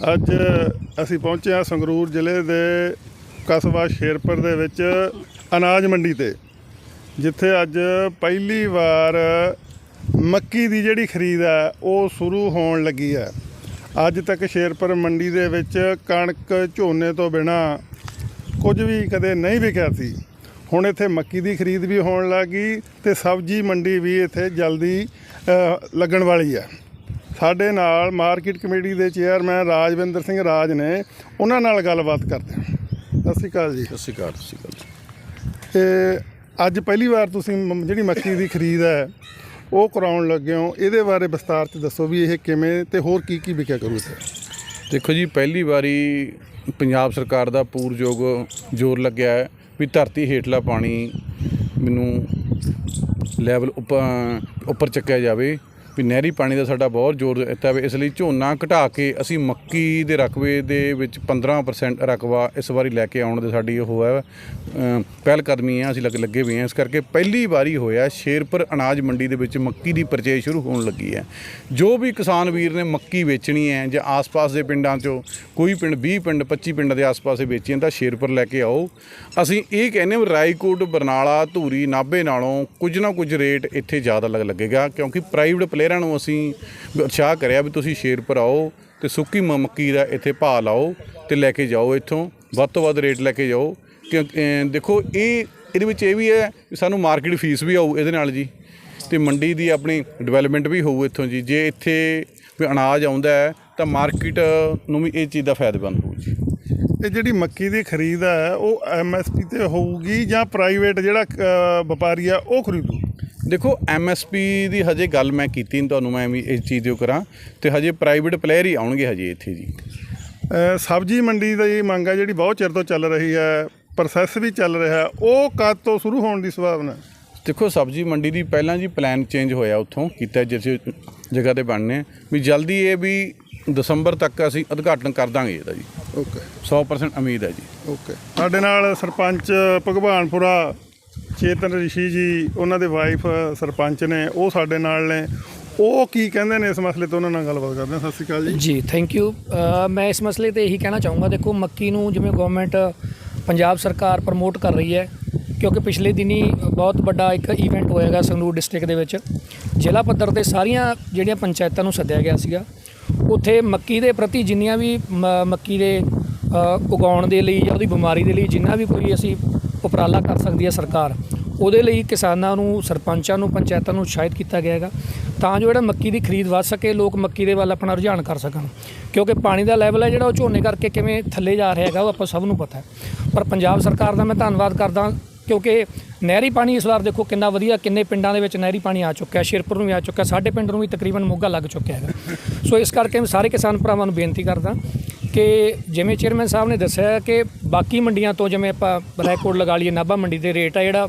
ਅੱਜ ਅਸੀਂ ਪਹੁੰਚੇ ਹਾਂ ਸੰਗਰੂਰ ਜ਼ਿਲ੍ਹੇ ਦੇ ਕਸਬਾ ਸ਼ੇਰਪੁਰ ਦੇ ਵਿੱਚ ਅਨਾਜ ਮੰਡੀ ਤੇ, ਜਿੱਥੇ ਅੱਜ ਪਹਿਲੀ ਵਾਰ ਮੱਕੀ ਦੀ ਜਿਹੜੀ ਖਰੀਦ ਹੈ, ਉਹ ਸ਼ੁਰੂ ਹੋਣ ਲੱਗੀ ਹੈ। ਅੱਜ ਤੱਕ ਸ਼ੇਰਪੁਰ ਮੰਡੀ ਦੇ ਵਿੱਚ ਕਣਕ ਝੋਨੇ ਤੋਂ ਬਿਨਾ ਕੁਝ ਵੀ ਕਦੇ ਨਹੀਂ ਵਿਕਿਆ ਸੀ। ਹੁਣ ਇੱਥੇ ਮੱਕੀ ਦੀ ਖਰੀਦ ਵੀ ਹੋਣ ਲੱਗੀ ਤੇ ਸਬਜ਼ੀ ਮੰਡੀ ਵੀ ਇੱਥੇ ਜਲਦੀ ਲੱਗਣ ਵਾਲੀ ਹੈ। ਸਾਡੇ ਨਾਲ ਮਾਰਕੀਟ ਕਮੇਟੀ ਦੇ ਚੇਅਰਮੈਨ ਰਾਜਵਿੰਦਰ ਸਿੰਘ ਰਾਜ ਨੇ ਉਹਨਾਂ ਨਾਲ ਗੱਲਬਾਤ ਕਰਦੇ ਹਾਂ। ਸਤਿ ਸ਼੍ਰੀ ਅਕਾਲ ਜੀ। ਸਤਿ ਸ਼੍ਰੀ ਅਕਾਲ ਸਤਿ ਸ਼੍ਰੀ ਅਕਾਲ ਤੇ ਅੱਜ ਪਹਿਲੀ ਵਾਰ ਤੁਸੀਂ ਜਿਹੜੀ ਮੱਕੀ ਦੀ ਖਰੀਦ ਹੈ ਉਹ ਕਰਾਉਣ ਲੱਗੇ ਹੋ। ਇਹਦੇ ਬਾਰੇ ਵਿਸਤਾਰ ਚ ਦੱਸੋ ਵੀ ਇਹ ਕਿਵੇਂ ਤੇ ਹੋਰ ਕੀ ਕੀ ਵਿਕਿਆ ਕਰੂ ਇੱਥੇ? ਦੇਖੋ ਜੀ ਪਹਿਲੀ ਵਾਰੀ ਪੰਜਾਬ ਸਰਕਾਰ ਦਾ ਪੂਰਯੋਗ ਜ਼ੋਰ ਲੱਗਿਆ ਹੈ ਵੀ ਧਰਤੀ ਹੇਠਲਾ ਪਾਣੀ ਮੈਨੂੰ ਲੈਵਲ ਉੱਪਰ ਉੱਪਰ ਚੱਕਿਆ ਜਾਵੇ। ਵੀ ਨਹਿਰੀ ਪਾਣੀ ਦਾ ਸਾਡਾ ਬਹੁਤ ਜ਼ੋਰ ਦਿੱਤਾ ਵੇ ਇਸ ਲਈ ਝੋਨਾ ਘਟਾ ਕੇ ਅਸੀਂ ਮੱਕੀ ਦੇ ਰਕਬੇ ਦੇ ਵਿੱਚ 15% ਰਕਬਾ ਇਸ ਵਾਰੀ ਲੈ ਕੇ ਆਉਣ ਦੇ ਸਾਡੀ ਉਹ ਹੈ ਪਹਿਲ ਕਦਮੀ ਹੈ ਅਸੀਂ ਲੱਗ, ਲੱਗੇ ਹੋਏ ਹਾਂ ਇਸ ਕਰਕੇ ਪਹਿਲੀ ਵਾਰੀ ਹੋਇਆ, ਸ਼ੇਰਪੁਰ ਅਨਾਜ ਮੰਡੀ ਦੇ ਵਿੱਚ ਮੱਕੀ ਦੀ ਪਰਚੇਜ ਸ਼ੁਰੂ ਹੋਣ ਲੱਗੀ ਹੈ। ਜੋ ਵੀ ਕਿਸਾਨ ਵੀਰ ਨੇ ਮੱਕੀ ਵੇਚਣੀ ਹੈ ਜਾਂ ਆਸ-ਪਾਸ ਦੇ ਪਿੰਡਾਂ 'ਚੋਂ ਕੋਈ ਪਿੰਡ 20 ਪਿੰਡ 25 ਪਿੰਡ ਦੇ ਆਸ-ਪਾਸ ਵੇਚੀ ਤਾਂ ਸ਼ੇਰਪੁਰ ਲੈ ਕੇ ਆਓ। ਅਸੀਂ ਇਹ ਕਹਿੰਦੇ ਵੀ ਰਾਏਕੋਟ, ਬਰਨਾਲਾ, ਧੂਰੀ, ਨਾਭੇ ਨਾਲੋਂ ਕੁਝ ਨਾ ਕੁਝ ਰੇਟ ਇੱਥੇ ਜ਼ਿਆਦਾ ਲੱਗ, ਲੱਗੇਗਾ ਕਿਉਂਕਿ ਪ੍ਰਾਈਵੇਟ ਪਲੇਅਰਾਂ ਨੂੰ ਅਸੀਂ ਉਤਸ਼ਾਹ ਕਰਿਆ ਵੀ ਤੁਸੀਂ ਸ਼ੇਰਪੁਰ ਆਓ ਤੇ ਸੁੱਕੀ ਮ- ਮੱਕੀ ਦਾ ਇੱਥੇ ਭਾਅ ਲਾਓ ਤੇ ਲੈ ਕੇ ਜਾਓ ਇੱਥੋਂ। ਵੱਧ ਤੋਂ ਵੱਧ ਰੇਟ ਲੈ ਕੇ ਜਾਓ। ਕਿਉਂਕਿ ਦੇਖੋ, ਇਹ ਇਹਦੇ ਵਿੱਚ ਇਹ ਵੀ ਹੈ ਸਾਨੂੰ ਮਾਰਕੀਟ ਫੀਸ ਵੀ ਆਊ ਇਹਦੇ ਨਾਲ ਜੀ। ਤੇ ਮੰਡੀ ਦੀ ਆਪਣੀ ਡਿਵੈਲਪਮੈਂਟ ਵੀ ਹੋਊ ਇੱਥੋਂ ਜੀ। ਜੇ ਇੱਥੇ ਵੀ ਅਨਾਜ ਆਉਂਦਾ ਹੈ, ਤਾਂ ਮਾਰਕੀਟ ਨੂੰ ਵੀ ਇਹ ਚੀਜ਼ ਦਾ ਫਾਇਦੇਮੰਦ ਹੋਊ ਜੀ। ਇਹ ਜਿਹੜੀ ਮੱਕੀ ਦੀ ਖਰੀਦ ਹੈ, ਉਹ ਐਮਐਸਪੀ ਤੇ ਹੋਊਗੀ ਜਾਂ ਪ੍ਰਾਈਵੇਟ ਜਿਹੜਾ ਵਪਾਰੀ ਆ ਉਹ ਖਰੀਦੂ? ਦੇਖੋ ਐਮਐਸਪੀ ਦੀ ਹਜੇ ਗੱਲ ਮੈਂ ਕੀਤੀ ਨਹੀਂ ਤੁਹਾਨੂੰ ਮੈਂ ਵੀ ਇਸ ਚੀਜ਼ ਦੀ ਉਹ ਕਰਾਂ ਤੇ ਹਜੇ ਪ੍ਰਾਈਵੇਟ ਪਲੇਅਰ ਹੀ ਆਉਣਗੇ ਹਜੇ ਇੱਥੇ ਜੀ। ਸਬਜ਼ੀ ਮੰਡੀ ਦੀ ਮੰਗ ਹੈ ਜਿਹੜੀ ਬਹੁਤ ਚਿਰ ਤੋਂ ਚੱਲ ਰਹੀ ਹੈ ਪ੍ਰੋਸੈਸ ਵੀ ਚੱਲ ਰਿਹਾ ਉਹ ਕਦ ਤੋਂ ਸ਼ੁਰੂ ਹੋਣ ਦੀ ਸੰਭਾਵਨਾ? ਦੇਖੋ ਸਬਜ਼ੀ ਮੰਡੀ ਦੀ ਪਹਿਲਾਂ ਜੀ ਪਲਾਨ ਚੇਂਜ ਹੋਇਆ ਉੱਥੋਂ ਕੀਤਾ ਜਿਸ ਜਗ੍ਹਾ ਤੇ ਬਣਨੇ ਵੀ ਜਲਦੀ ਇਹ ਵੀ ਦਸੰਬਰ ਤੱਕ ਅਸੀਂ ਉਦਘਾਟਨ ਕਰ ਦਾਂਗੇ ਇਹਦਾ ਜੀ। ਓਕੇ 100% ਉਮੀਦ ਹੈ ਜੀ। ਓਕੇ ਸਾਡੇ ਨਾਲ ਸਰਪੰਚ ਭਗਵਾਨਪੁਰਾ ਚੇਤਨ ਰਿਸ਼ੀ ਜੀ, ਉਹਨਾਂ ਦੇ ਵਾਈਫ ਸਰਪੰਚ ਨੇ, ਉਹ ਸਾਡੇ ਨਾਲ ਨੇ। ਉਹ ਕੀ ਕਹਿੰਦੇ ਨੇ ਇਸ ਮਸਲੇ ਤੇ? ਉਹਨਾਂ ਨਾਲ ਗੱਲਬਾਤ ਕਰਦੇ ਹਾਂ। ਸਤਿ ਸ਼੍ਰੀ ਅਕਾਲ ਜੀ। ਜੀ ਥੈਂਕ ਯੂ ਮੈਂ ਇਸ ਮਸਲੇ ਤੇ ਇਹੀ ਕਹਿਣਾ ਚਾਹੂੰਗਾ, ਦੇਖੋ, ਮੱਕੀ ਨੂੰ ਜਿਵੇਂ ਗਵਰਨਮੈਂਟ ਪੰਜਾਬ ਸਰਕਾਰ ਪ੍ਰਮੋਟ ਕਰ ਰਹੀ ਹੈ, ਕਿਉਂਕਿ ਪਿਛਲੇ ਦਿਨੀ ਬਹੁਤ ਵੱਡਾ ਇੱਕ ਇਵੈਂਟ ਹੋਏਗਾ ਸੰਗਰੂਰ ਡਿਸਟ੍ਰਿਕਟ ਦੇ ਵਿੱਚ। ਜ਼ਿਲ੍ਹਾ ਪੱਧਰ ਤੇ ਸਾਰੀਆਂ ਜਿਹੜੀਆਂ ਪੰਚਾਇਤਾਂ ਨੂੰ ਸੱਦਿਆ ਗਿਆ ਸੀਗਾ, ਉੱਥੇ ਮੱਕੀ ਦੇ ਪ੍ਰਤੀ ਜਿੰਨੀਆਂ ਵੀ ਮ- ਮੱਕੀ ਦੇ ਉਗਾਉਣ ਦੇ ਲਈ ਜਾਂ ਉਹਦੀ ਬਿਮਾਰੀ ਦੇ ਲਈ ਜਿੰਨਾ ਵੀ ਕੋਈ ਅਸੀਂ ਉਪਰਾਲਾ ਕਰ ਸਕਦੀ ਹੈ ਸਰਕਾਰ। ਉਹਦੇ ਲਈ ਕਿਸਾਨਾਂ ਨੂੰ, ਸਰਪੰਚਾਂ ਨੂੰ, ਪੰਚਾਇਤਾਂ ਨੂੰ ਉਤਸ਼ਾਹਿਤ ਕੀਤਾ ਗਿਆ ਹੈਗਾ। ਤਾਂ ਜੋ ਜਿਹੜਾ ਮੱਕੀ ਦੀ ਖਰੀਦ ਵੱਧ ਸਕੇ, ਲੋਕ ਮੱਕੀ ਦੇ ਵੱਲ ਆਪਣਾ ਰੁਝਾਨ ਕਰ ਸਕਣ। ਕਿਉਂਕਿ ਪਾਣੀ ਦਾ ਲੈਵਲ ਹੈ ਜਿਹੜਾ, ਉਹ ਝੋਨੇ ਕਰਕੇ ਕਿਵੇਂ ਥੱਲੇ ਜਾ ਰਿਹਾ ਹੈਗਾ, ਉਹ ਆਪਾਂ ਸਭ ਨੂੰ ਪਤਾ ਹੈ। ਪਰ ਪੰਜਾਬ ਸਰਕਾਰ ਦਾ ਮੈਂ ਧੰਨਵਾਦ ਕਰਦਾ, ਕਿਉਂਕਿ ਨਹਿਰੀ ਪਾਣੀ ਇਸ ਵਾਰ ਦੇਖੋ ਕਿੰਨਾ ਵਧੀਆ, ਕਿੰਨੇ ਪਿੰਡਾਂ ਦੇ ਵਿੱਚ ਨਹਿਰੀ ਪਾਣੀ ਆ ਚੁੱਕਿਆ, ਸ਼ੇਰਪੁਰ ਨੂੰ ਵੀ ਆ ਚੁੱਕਿਆ, ਸਾਡੇ ਪਿੰਡ ਨੂੰ ਵੀ ਤਕਰੀਬਨ ਮੋਗਾ ਲੱਗ ਚੁੱਕਿਆ ਹੈਗਾ। ਸੋ ਇਸ ਕਰਕੇ ਮੈਂ ਸਾਰੇ ਕਿਸਾਨ ਭਰਾਵਾਂ ਨੂੰ ਬੇਨਤੀ ਕਰਦਾ ਕਿ ਜਿਵੇਂ ਚੇਅਰਮੈਨ ਸਾਹਿਬ ਨੇ ਦੱਸਿਆ ਕਿ ਬਾਕੀ ਮੰਡੀਆਂ ਤੋਂ ਜਿਵੇਂ ਆਪਾਂ ਰੈਕੋਰਡ ਲਗਾ ਲਈਏ ਨਾਭਾ ਮੰਡੀ ਦੇ ਰੇਟ ਆ ਜਿਹੜਾ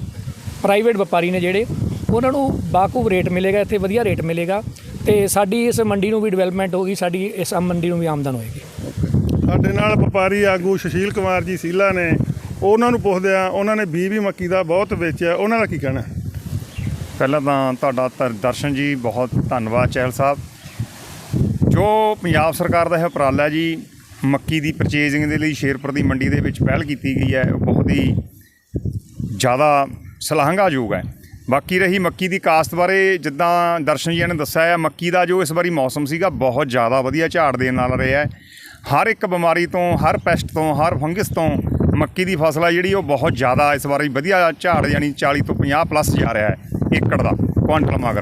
ਪ੍ਰਾਈਵੇਟ ਵਪਾਰੀ ਨੇ ਜਿਹੜੇ ਉਹਨਾਂ ਨੂੰ ਬਾਕੂਬ ਰੇਟ ਮਿਲੇਗਾ ਇੱਥੇ ਵਧੀਆ ਰੇਟ ਮਿਲੇਗਾ ਤੇ ਸਾਡੀ ਇਸ ਮੰਡੀ ਨੂੰ ਵੀ ਡਿਵੈਲਪਮੈਂਟ ਹੋਗੀ ਸਾਡੀ ਇਸ ਮੰਡੀ ਨੂੰ ਵੀ ਆਮਦਨ ਹੋਏਗੀ ਸਾਡੇ ਨਾਲ ਵਪਾਰੀ ਆਗੂ ਸੁਸ਼ੀਲ ਕੁਮਾਰ ਜੀ ਸੀਲਾ ਨੇ ਉਹਨਾਂ ਨੂੰ ਪੁੱਛਦੇ ਆ ਉਹਨਾਂ ਨੇ ਬੀ ਵੀ ਮੱਕੀ ਦਾ ਬਹੁਤ ਵੇਚਿਆ ਉਹਨਾਂ ਦਾ ਕੀ ਕਹਿਣਾ ਹੈ? ਪਹਿਲਾਂ ਤਾਂ ਤੁਹਾਡਾ ਦਰ- ਦਰਸ਼ਨ ਜੀ ਬਹੁਤ ਧੰਨਵਾਦ ਚਹਿਲ ਸਾਹਿਬ ਜੋ ਪੰਜਾਬ ਸਰਕਾਰ ਦਾ ਇਹ ਉਪਰਾਲਾ ਜੀ ਮੱਕੀ ਦੀ ਪਰਚੇਜ਼ਿੰਗ ਦੇ ਲਈ ਸ਼ੇਰਪੁਰ ਦੀ ਮੰਡੀ ਦੇ ਵਿੱਚ ਪਹਿਲ ਕੀਤੀ ਗਈ ਹੈ। ਉਹ ਬਹੁਤ ਹੀ ਜ਼ਿਆਦਾ ਸ਼ਲਾਘਾਯੋਗ ਹੈ। ਬਾਕੀ ਰਹੀ ਮੱਕੀ ਦੀ ਕਾਸ਼ਤ ਬਾਰੇ, ਜਿੱਦਾਂ ਦਰਸ਼ਨ ਜੀ ਨੇ ਦੱਸਿਆ ਹੈ, ਮੱਕੀ ਦਾ ਜੋ ਇਸ ਵਾਰੀ ਮੌਸਮ ਸੀਗਾ, ਬਹੁਤ ਜ਼ਿਆਦਾ ਵਧੀਆ ਝਾੜ ਦੇਣ ਨਾਲ ਰਿਹਾ ਹੈ। ਹਰ ਇੱਕ ਬਿਮਾਰੀ ਤੋਂ, ਹਰ ਪੈਸਟ ਤੋਂ, ਹਰ ਫੰਗਸ ਤੋਂ ਮੱਕੀ ਦੀ ਫਸਲ ਹੈ ਜਿਹੜੀ, ਉਹ ਬਹੁਤ ਜ਼ਿਆਦਾ ਇਸ ਵਾਰੀ ਵਧੀਆ ਝਾੜ ਯਾਨੀ 40 ਤੋਂ 50 ਪਲੱਸ ਜਾ ਰਿਹਾ ਹੈ, ਏਕੜ ਦਾ, ਕੁਆਂਟਲ ਮਗਰ।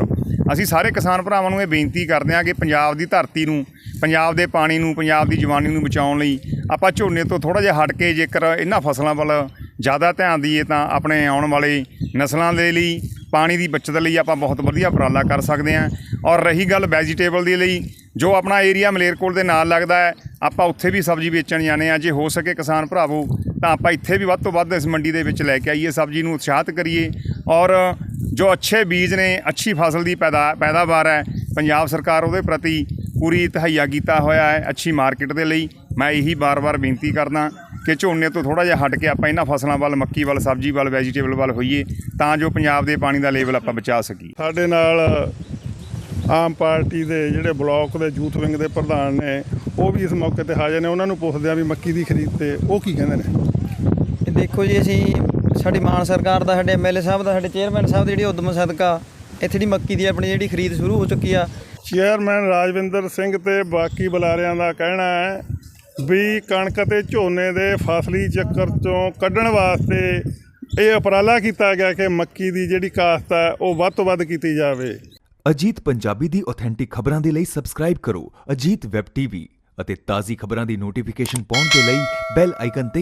ਅਸੀਂ ਸਾਰੇ ਕਿਸਾਨ ਭਰਾਵਾਂ ਨੂੰ ਇਹ ਬੇਨਤੀ ਕਰਦੇ ਹਾਂ ਕਿ ਪੰਜਾਬ ਦੀ ਧਰਤੀ ਨੂੰ ਪੰਜਾਬ ਦੇ ਪਾਣੀ ਨੂੰ, ਪੰਜਾਬ ਦੀ ਜਵਾਨੀ ਨੂੰ ਬਚਾਉਣ ਲਈ ਆਪਾਂ ਝੋਨੇ ਤੋਂ ਥੋੜਾ ਜਿਹਾ ਹਟ ਕੇ ਜੇਕਰ ਇਹਨਾਂ ਫਸਲਾਂ ਵੱਲ ਜ਼ਿਆਦਾ ਧਿਆਨ ਦਈਏ ਤਾਂ ਆਪਣੇ ਆਉਣ ਵਾਲੇ ਨਸਲਾਂ ਦੇ ਲਈ, ਪਾਣੀ ਦੀ ਬਚਤ ਲਈ ਆਪਾਂ ਬਹੁਤ ਵਧੀਆ ਉਪਰਾਲਾ ਕਰ ਸਕਦੇ ਹਾਂ। ਔਰ ਰਹੀ ਗੱਲ ਵੈਜੀਟੇਬਲ ਦੇ ਲਈ, ਜੋ ਆਪਣਾ ਏਰੀਆ ਮਲੇਰਕੋਟ ਦੇ ਨਾਲ ਲੱਗਦਾ ਹੈ, ਆਪਾਂ ਉੱਥੇ ਵੀ ਸਬਜ਼ੀ ਵੇਚਣ ਜਾਣੇ ਆ ਜੇ ਹੋ ਸਕੇ ਕਿਸਾਨ ਭਰਾਵੋ, ਤਾਂ ਆਪਾਂ ਇੱਥੇ ਵੀ ਵੱਧ ਤੋਂ ਵੱਧ ਇਸ ਮੰਡੀ ਦੇ ਵਿੱਚ ਲੈ ਕੇ ਆਈਏ, ਸਬਜ਼ੀ ਨੂੰ ਉਤਸ਼ਾਹਿਤ ਕਰੀਏ। ਔਰ ਜੋ ਅੱਛੇ ਬੀਜ ਨੇ, ਅੱਛੀ ਫਸਲ ਦੀ ਪੈਦਾ ਪੈਦਾਵਾਰ ਹੈ, ਪੰਜਾਬ ਸਰਕਾਰ ਉਹਦੇ ਪ੍ਰਤੀ ਪੂਰੀ ਤਹਈਆ ਕੀਤਾ ਹੋਇਆ ਹੈ ਅੱਛੀ ਮਾਰਕੀਟ ਦੇ ਲਈ। ਮੈਂ ਇਹੀ ਬਾਰ-ਬਾਰ ਬੇਨਤੀ ਕਰਦਾ ਕਿ ਝੋਨੇ ਤੋਂ ਥੋੜਾ ਜਿਹਾ ਹਟ ਕੇ ਆਪਾਂ ਇਹਨਾਂ ਫਸਲਾਂ ਵੱਲ ਮੱਕੀ ਵੱਲ ਸਬਜ਼ੀ ਵੱਲ ਵੈਜੀਟੇਬਲ ਵੱਲ ਹੋਈਏ ਤਾਂ ਜੋ ਪੰਜਾਬ ਦੇ ਪਾਣੀ ਦਾ ਲੈਵਲ ਆਪਾਂ ਬਚਾ ਸਕੀਏ। ਸਾਡੇ ਨਾਲ ਆਮ ਪਾਰਟੀ ਦੇ ਜਿਹੜੇ ਬਲਾਕ ਦੇ ਯੂਥ ਵਿੰਗ ਦੇ ਪ੍ਰਧਾਨ ਨੇ ਉਹ ਵੀ ਇਸ ਮੌਕੇ ਤੇ ਹਾਜ਼ਰ ਨੇ। ਉਹਨਾਂ ਨੂੰ ਪੁੱਛਦੇ ਆ ਵੀ ਮੱਕੀ ਦੀ ਖਰੀਦ ਤੇ ਉਹ ਕੀ ਕਹਿੰਦੇ ਨੇ। ਇਹ ਦੇਖੋ ਜੀ ਅਸੀਂ ਸਾਡੀ ਮਾਨ ਸਰਕਾਰ ਦਾ ਸਾਡੇ ਐਮਐਲਏ ਸਾਹਿਬ ਦਾ ਸਾਡੇ ਚੇਅਰਮੈਨ ਸਾਹਿਬ ਦੀ ਜਿਹੜੀ ਉਦਮ ਸਦਕਾ ਇੱਥੇ ਦੀ ਮੱਕੀ ਦੀ ਆਪਣੀ ਜਿਹੜੀ ਖਰੀਦ ਸ਼ੁਰੂ ਹੋ ਚੁੱਕੀ ਆ ਚੇਅਰਮੈਨ ਰਾਜਵਿੰਦਰ ਸਿੰਘ ਤੇ ਬਾਕੀ ਬੁਲਾਰਿਆਂ ਦਾ ਕਹਿਣਾ ਹੈ ਵੀ ਕਣਕ ਤੇ ਝੋਨੇ ਦੇ ਫਸਲੀ ਚੱਕਰ ਚੋਂ ਕੱਢਣ ਵਾਸਤੇ ਇਹ ਉਪਰਾਲਾ ਕੀਤਾ ਗਿਆ ਕਿ ਮੱਕੀ ਦੀ ਜਿਹੜੀ ਕਾਸ਼ਤ ਹੈ, ਉਹ ਵੱਧ ਤੋਂ ਵੱਧ ਕੀਤੀ ਜਾਵੇ। ਅਜੀਤ ਪੰਜਾਬੀ ਦੀ ਆਥੈਂਟਿਕ ਖਬਰਾਂ ਦੇ ਲਈ ਸਬਸਕ੍ਰਾਈਬ ਕਰੋ ਅਜੀਤ ਵੈਬ ਟੀਵੀ ਅਤੇ ਤਾਜ਼ੀ ਖਬਰਾਂ ਦੀ ਨੋਟੀਫਿਕੇਸ਼ਨ ਪਾਉਣ ਦੇ ਲਈ ਬੈਲ ਆਈਕਨ ਤੇ